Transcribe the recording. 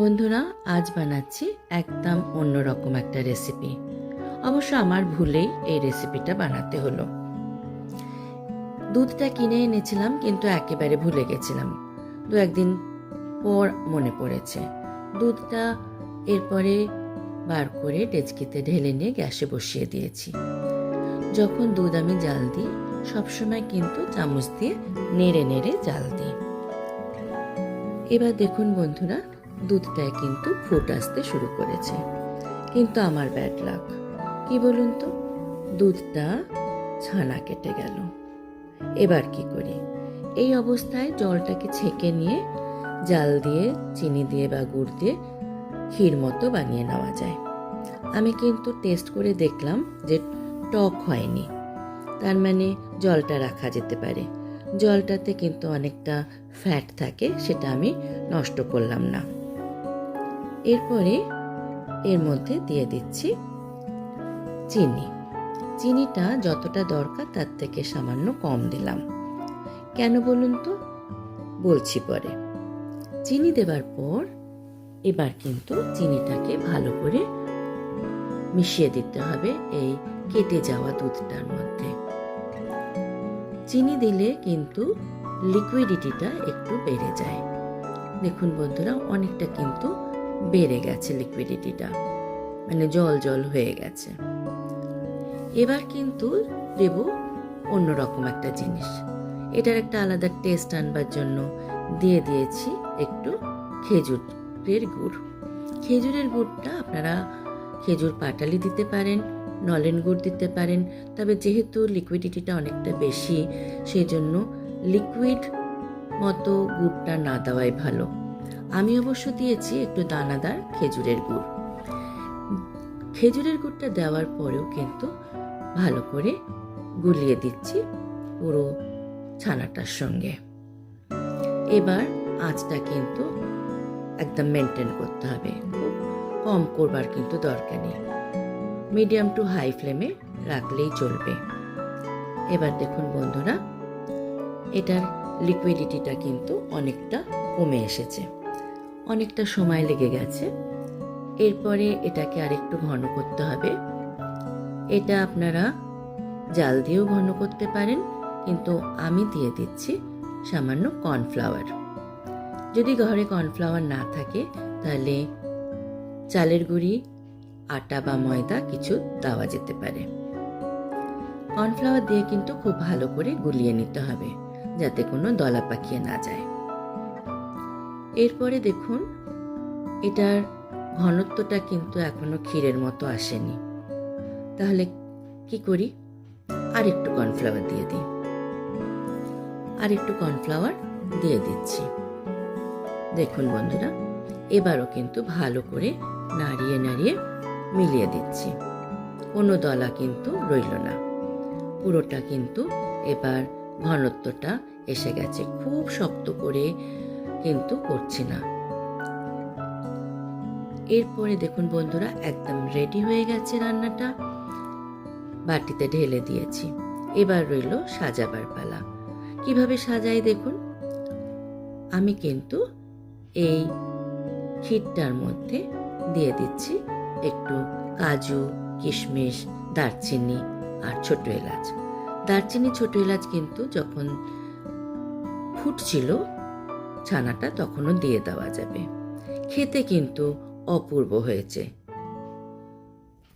বন্ধুরা, আজ বানাচ্ছি একদম অন্যরকম একটা রেসিপি অবশ্য আমার ভুলেই এই রেসিপিটা বানাতে হলো। দুধটা কিনে এনেছিলাম, কিন্তু একেবারে ভুলে গেছিলাম। দু একদিন পর মনে পড়েছে। দুধটা এরপরে বার করে ডেচকিতে ঢেলে নিয়ে গ্যাসে বসিয়ে দিয়েছি। যখন দুধ আমি জাল দিই, সবসময় কিন্তু চামচ দিয়ে নেড়ে নেড়ে জাল দিই। এবার দেখুন বন্ধুরা দুধটায় কিন্তু ফুট আসতে শুরু করেছে। কিন্তু আমার ব্যাড লাক কি বলুন তো? দুধটা ছানা কেটে গেল। এবার কি করি? এই অবস্থায় জলটাকে ছেঁকে নিয়ে জাল দিয়ে, চিনি দিয়ে বা গুড় দিয়ে ক্ষীর মতো বানিয়ে নেওয়া যায়। আমি কিন্তু টেস্ট করে দেখলাম যে টক হয়নি। তার মানে জলটা রাখা যেতে পারে। জলটাতে কিন্তু অনেকটা ফ্যাট থাকে, সেটা আমি নষ্ট করলাম না। এরপরে এর মধ্যে দিয়ে দিচ্ছি চিনি। চিনিটা যতটা দরকার তার থেকে সামান্য কম দিলাম। কেন বলুন তো? বলছি পরে। চিনি দেবার পর এবার কিন্তু চিনিটাকে ভালো করে মিশিয়ে দিতে হবে এই কেটে যাওয়া দুধটার মধ্যে। চিনি দিলে কিন্তু লিকুইডিটিটা একটু বেড়ে যায়। দেখুন বন্ধুরা, অনেকটা কিন্তু বেড়ে গেছে লিকুইডিটিটা মানে জল জল হয়ে গেছে। এবার কিন্তু দেব অন্যরকম একটা জিনিস। এটার একটা আলাদা টেস্ট আনবার জন্য দিয়ে দিয়েছি একটু খেজুরের গুড়। খেজুরের গুড়টা আপনারা খেজুর পাটালি দিতে পারেন, নলেন গুড় দিতে পারেন, তবে যেহেতু লিকুইডিটিটা অনেকটা বেশি সেই জন্য লিকুইড মতো গুড়টা না দেওয়াই ভালো। আমি অবশ্য দিয়েছি একটু দানাদার খেজুরের গুড়। খেজুরের গুড়টা দেওয়ার পরেও কিন্তু ভালো করে গুলিয়ে দিচ্ছি পুরো ছানাটার সঙ্গে। এবার আঁচটা কিন্তু একদম মেনটেন করতে হবে। কম করবার কিন্তু দরকার নেই। মিডিয়াম টু হাই ফ্লেমে রাখলেই চলবে। এবার দেখুন বন্ধুরা, এটার লিকুইডিটিটা কিন্তু অনেকটা কমে এসেছে। অনেকটা সময় লেগে গেছে। এরপরে এটাকে আরেকটু ঘন করতে হবে। এটা আপনারা জাল দিয়েও ঘন করতে পারেন, কিন্তু আমি দিয়ে দিচ্ছি সামান্য কর্নফ্লাওয়ার। যদি ঘরে কর্নফ্লাওয়ার না থাকে, তাহলে চালের গুঁড়ি, আটা বা ময়দা কিছু দেওয়া যেতে পারে। কর্নফ্লাওয়ার দিয়ে কিন্তু খুব ভালো করে গুলিয়ে নিতে হবে, যাতে কোনো দলা পাকিয়ে না যায়। এরপরে দেখুন, এটার ঘনত্বটা কিন্তু এখনও ক্ষীরের মতো আসেনি। তাহলে কি করি? আর একটু কর্নফ্লাওয়ার দিয়ে দিই। আর একটু কর্নফ্লাওয়ার দিয়ে দিচ্ছি। দেখুন বন্ধুরা, এবারও কিন্তু ভালো করে নাড়িয়ে নাড়িয়ে মিলিয়ে দিচ্ছি। কোনো দলা কিন্তু রইল না। পুরোটা কিন্তু এবার ঘনত্বটা এসে গেছে। খুব শক্ত করে কিন্তু করছি না। এরপরে দেখুন বন্ধুরা, একদম রেডি হয়ে গেছে রান্নাটা। বাটিতে ঢেলে দিয়েছি। এবার রইল সাজাবার পালা। কীভাবে সাজাই দেখুন? আমি কিন্তু এই ক্ষীরটার মধ্যে দিয়ে দিচ্ছি একটু কাজু, কিশমিশ, দারচিনি আর ছোট এলাচ। দারচিনি, ছোট এলাচ কিন্তু যখন ফুটছিল ছানাটা তখনও দিয়ে দেওয়া যাবে। খেতে কিন্তু অপূর্ব হয়েছে।